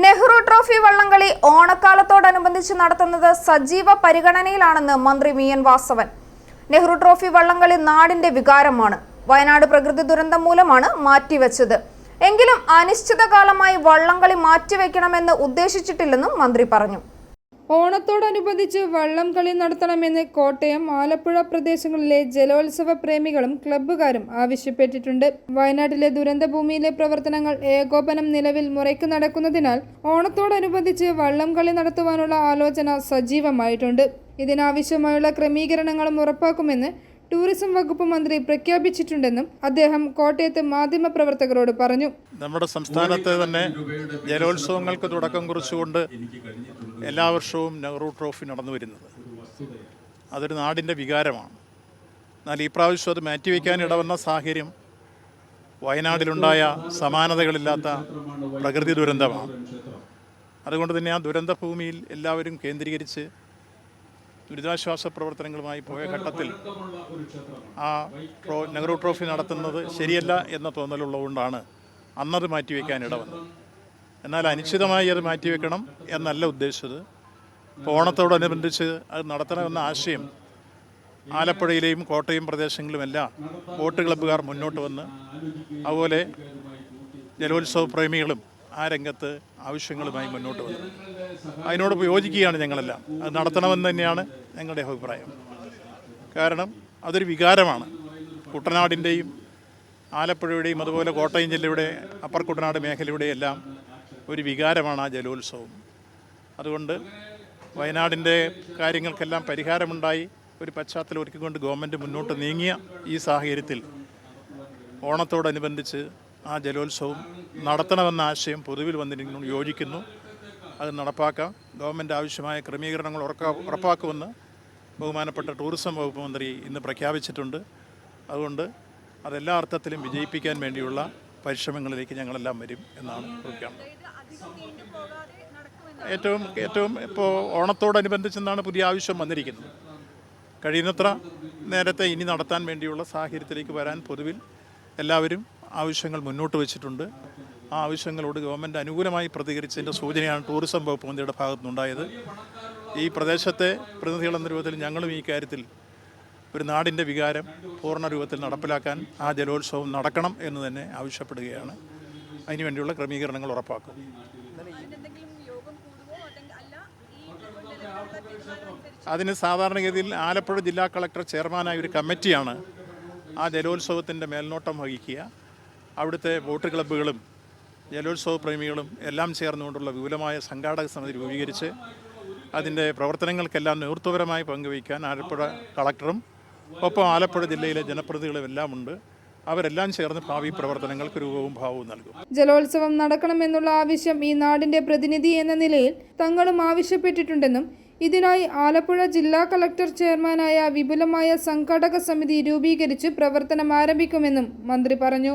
Nehru trophy വള്ളംകളി ഓണക്കാലത്തോടനുബന്ധിച്ച് നടത്തുന്നത് സജീവ പരിഗണനയിലാണെന്ന് മന്ത്രി V N Vasavan. Nehru trophy വള്ളംകളി നാടിന്റെ വികാരമാണ്. വയനാട് പ്രകൃതി ദുരന്തം മൂലമാണ് മാറ്റിവെച്ചത്. എങ്കിലും അനിശ്ചിതകാലമായി വള്ളംകളി മാറ്റിവെക്കണമെന്ന് ഉദ്ദേശിച്ചിട്ടില്ലെന്നും മന്ത്രി പറഞ്ഞു. ഓണത്തോടനുബന്ധിച്ച് വള്ളം കളി നടത്തണമെന്ന് കോട്ടയം ആലപ്പുഴ പ്രദേശങ്ങളിലെ ജലോത്സവ പ്രേമികളും ക്ലബ്ബുകാരും ആവശ്യപ്പെട്ടിട്ടുണ്ട്. വയനാട്ടിലെ ദുരന്തഭൂമിയിലെ പ്രവർത്തനങ്ങൾ ഏകോപനം നിലവിൽ മുറയ്ക്ക് നടക്കുന്നതിനാൽ ഓണത്തോടനുബന്ധിച്ച് വള്ളം കളി നടത്തുവാനുള്ള ആലോചന സജീവമായിട്ടുണ്ട്. ഇതിനാവശ്യമായുള്ള ക്രമീകരണങ്ങളും ഉറപ്പാക്കുമെന്ന് ടൂറിസം വകുപ്പ് മന്ത്രി പ്രഖ്യാപിച്ചിട്ടുണ്ടെന്നും അദ്ദേഹം കോട്ടയത്ത് മാധ്യമപ്രവർത്തകരോട് പറഞ്ഞു. നമ്മുടെ സംസ്ഥാനത്തെ തന്നെ ജലോത്സവങ്ങൾക്ക് തുടക്കം കുറിച്ചുകൊണ്ട് എല്ലാ വർഷവും നെഹ്റു ട്രോഫി നടന്നു വരുന്നത്. അതൊരു നാടിന്റെ വികാരമാണ്. എന്നാൽ ഈ പ്രാവശ്യം അത് മാറ്റിവെക്കാൻ ഇടവന്ന സാഹചര്യം വയനാടിലുണ്ടായ സമാനതകളില്ലാത്ത പ്രകൃതി ദുരന്തമാണ്. അതുകൊണ്ട് തന്നെ ആ ദുരന്ത ഭൂമിയിൽ എല്ലാവരും കേന്ദ്രീകരിച്ച് ദുരിതാശ്വാസ പ്രവർത്തനങ്ങളുമായി പോയ ഘട്ടത്തിൽ ആ ട്രോ നെഹ്റു ട്രോഫി നടത്തുന്നത് ശരിയല്ല എന്ന തോന്നലുള്ളതുകൊണ്ടാണ് അന്നത് മാറ്റിവെക്കാൻ ഇടവന്നത്. എന്നാൽ അനിശ്ചിതമായി അത് മാറ്റിവെക്കണം എന്നല്ല ഉദ്ദേശിച്ചത്. ഇപ്പോൾ ഓണത്തോടനുബന്ധിച്ച് അത് നടത്തണമെന്ന ആശയം ആലപ്പുഴയിലെയും കോട്ടയം പ്രദേശങ്ങളിലുമെല്ലാം ബോട്ട് ക്ലബ്ബുകാർ മുന്നോട്ട് വന്ന് അതുപോലെ ജലോത്സവ പ്രേമികളും ആ രംഗത്ത് ആവശ്യങ്ങളുമായി മുന്നോട്ട് വന്നു. അതിനോടൊപ്പം യോജിക്കുകയാണ് ഞങ്ങളെല്ലാം. അത് നടത്തണമെന്ന് തന്നെയാണ് ഞങ്ങളുടെ അഭിപ്രായം. കാരണം അതൊരു വികാരമാണ്. കുട്ടനാടിന്റെയും ആലപ്പുഴയുടെയും അതുപോലെ കോട്ടയം ജില്ലയുടെ അപ്പർ കുട്ടനാട് മേഖലയുടെ എല്ലാം ഒരു വികാരമാണ് ആ ജലോത്സവം. അതുകൊണ്ട് വയനാടിന്റെ കാര്യങ്ങൾക്കെല്ലാം പരിഹാരമുണ്ടായി ഒരു പശ്ചാത്തലം ഒരുക്കിക്കൊണ്ട് ഗവൺമെന്റ് മുന്നോട്ട് നീങ്ങിയ ഈ സാഹചര്യത്തിൽ ഓണത്തോടനുബന്ധിച്ച് ആ ജലോത്സവം നടത്തണമെന്ന ആശയം പൊതുവിൽ വന്നിരിക്കുന്നു യോജിക്കുന്നു. അത് നടപ്പാക്കാം. ഗവൺമെന്റ് ആവശ്യമായ ക്രമീകരണങ്ങൾ ഉറപ്പാക്കുമെന്ന് ബഹുമാനപ്പെട്ട ടൂറിസം വകുപ്പ് മന്ത്രി ഇന്ന് പ്രഖ്യാപിച്ചിട്ടുണ്ട്. അതുകൊണ്ട് അതെല്ലാ അർത്ഥത്തിലും വിജയിപ്പിക്കാൻ വേണ്ടിയുള്ള പരിശ്രമങ്ങളിലേക്ക് ഞങ്ങളെല്ലാം വരും എന്നാണ് പ്രഖ്യാപനം. ഏറ്റവും ഏറ്റവും ഇപ്പോൾ ഓണത്തോടനുബന്ധിച്ചെന്നാണ് പുതിയ ആവശ്യം വന്നിരിക്കുന്നത്. കഴിയുന്നത്ര നേരത്തെ ഇനി നടത്താൻ വേണ്ടിയുള്ള സാഹചര്യത്തിലേക്ക് വരാൻ പൊതുവിൽ എല്ലാവരും ആവശ്യങ്ങൾ മുന്നോട്ട് വെച്ചിട്ടുണ്ട്. ആ ആവശ്യങ്ങളോട് ഗവൺമെന്റ് അനുകൂലമായി പ്രതികരിച്ചതിന്റെ സൂചനയാണ് ടൂറിസം വകുപ്പ് മന്ത്രിയുടെ ഭാഗത്തുനിന്നുണ്ടായത്. ഈ പ്രദേശത്തെ പ്രതിനിധികളെന്ന രൂപത്തിൽ ഞങ്ങളും ഈ കാര്യത്തിൽ ഒരു നാടിന്റെ വികാരം പൂർണ രൂപത്തിൽ നടപ്പിലാക്കാൻ ആ ജലോത്സവം നടക്കണം എന്ന് തന്നെ ആവശ്യപ്പെടുകയാണ്. അതിനുവേണ്ടിയുള്ള ക്രമീകരണങ്ങൾ ഉറപ്പാക്കും. അതിന് സാധാരണഗതിയിൽ ആലപ്പുഴ ജില്ലാ കളക്ടർ ചെയർമാനായ ഒരു കമ്മിറ്റിയാണ് ആ ജലോത്സവത്തിന്റെ മേൽനോട്ടം വഹിക്കുക. അവിടുത്തെ ബോട്ട് ക്ലബ്ബുകളും ജലോത്സവ പ്രേമികളും എല്ലാം ചേർന്നുകൊണ്ടുള്ള വിപുലമായ സംഘാടക സമിതി രൂപീകരിച്ച് അതിന്റെ പ്രവർത്തനങ്ങൾക്കെല്ലാം നേതൃത്വപരമായി പങ്കുവയ്ക്കാൻ ആലപ്പുഴ കളക്ടറും ഒപ്പം ആലപ്പുഴ ജില്ലയിലെ ജനപ്രതിനിധികളും എല്ലാം ഉണ്ട് അവരെല്ലാം ചേർന്ന് ഭാവി പ്രവർത്തനങ്ങൾക്ക് രൂപവും ഭാവവും നൽകും. ജലോത്സവം നടക്കണമെന്നുള്ള ആവശ്യം ഈ നാടിന്റെ പ്രതിനിധി എന്ന നിലയിൽ തങ്ങളും ആവശ്യപ്പെട്ടിട്ടുണ്ടെന്നും ഇതിനായി ആലപ്പുഴ ജില്ലാ കളക്ടർ ചെയർമാനായ വിപുലമായ സംഘാടക സമിതി രൂപീകരിച്ച് പ്രവർത്തനം ആരംഭിക്കുമെന്നും മന്ത്രി പറഞ്ഞു.